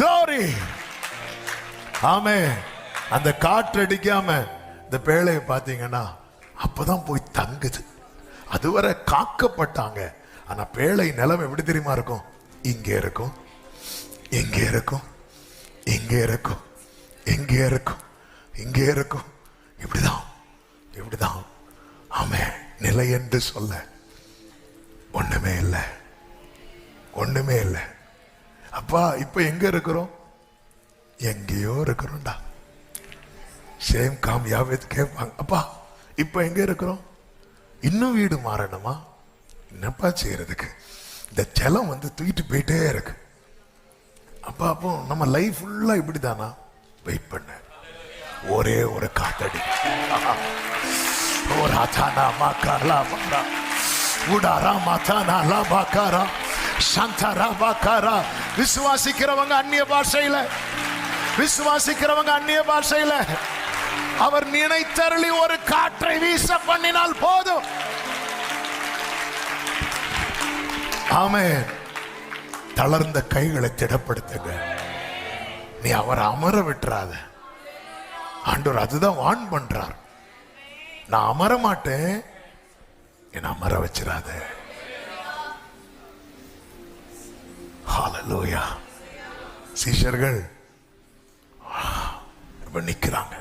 glory. ஆமே அந்த காற்று அடிக்காம இந்த பேழையை பார்த்தீங்கன்னா அப்பதான் போய் தங்குது. அதுவரை காக்கப்பட்டாங்க. ஆனா பேழை நிலம் எப்படி தெரியுமா இருக்கும்? இங்கே இருக்கும். இங்கே இருக்கும். இங்கே இருக்கும். இங்கே இருக்கும். இங்கே இருக்கும். இப்படிதான். இப்படிதான். ஆமே நிலை என்று சொல்ல. ஒண்ணுமே இல்லை. ஒண்ணுமே இல்லை. அப்பா இப்போ எங்க இருக்கிறோம்? எங்கேயோ இருக்கிறோம்டா. சேம் காம் யாவது கேட்பாங்க அப்பா இப்போ எங்க இருக்கிறோம்? இன்னும் வீடு மாறணுமா? என்னப்பா செய்யறதுக்கு? இந்த ஜலம் வந்து தூக்கிட்டு போயிட்டே இருக்கு. அப்பா அப்போ நம்ம லைஃப் ஃபுல்லா இப்படிதானா? வெயிட் பண்ண. ஒரே ஒரு காத்தடி. ஒரு அதானா மாக்காரா மாறா உடாரா மாத்தானா லா மாக்காரா. சந்தரா விசுவாசிக்கிறவங்க அந்நிய பாஷையில. விசுவாசிக்கிறவங்க அந்நிய பாஷையில. அவர் நினைத்தருளி ஒரு காற்றை வீச பண்ணினால் போதும். ஆமே தளர்ந்த கைகளை திடப்படுத்துங்க. நீ அவரை அமர விட்டுறாத. ஆண்டவர் அதுதான் வான் பண்றார். நான் அமர மாட்டேன் என்ன அமர வச்சிடாத. ஹalleluya சீஷர்கள் இப்போ நிக்கிறாங்க.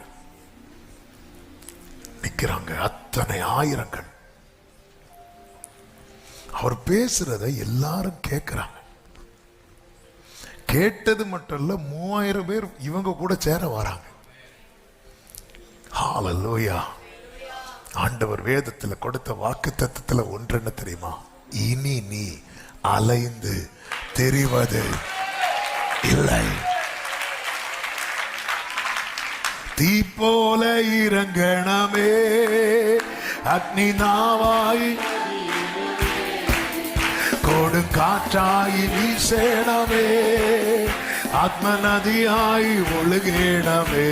நிற்கிறாங்க அத்தனை ஆயிரங்கள். அவர் பேசுறத எல்லாரும் கேட்கிறாங்க கேட்டது மட்டும் இல்ல மூவாயிரம் பேர் இவங்க கூட சேர வராங்க. ஹalleluya ஆண்டவர் வேதத்துல கொடுத்த வாக்கு தத்துவத்துல ஒன்று என்ன தெரியுமா? இனி நீ அலைந்து தெரிவது இல்லை. தீ போல இறங்கணமே அக்னி நாவாய். கொடு காற்றாய் வீசேனமே ஆத்ம நதியாய் ஒழுகேனமே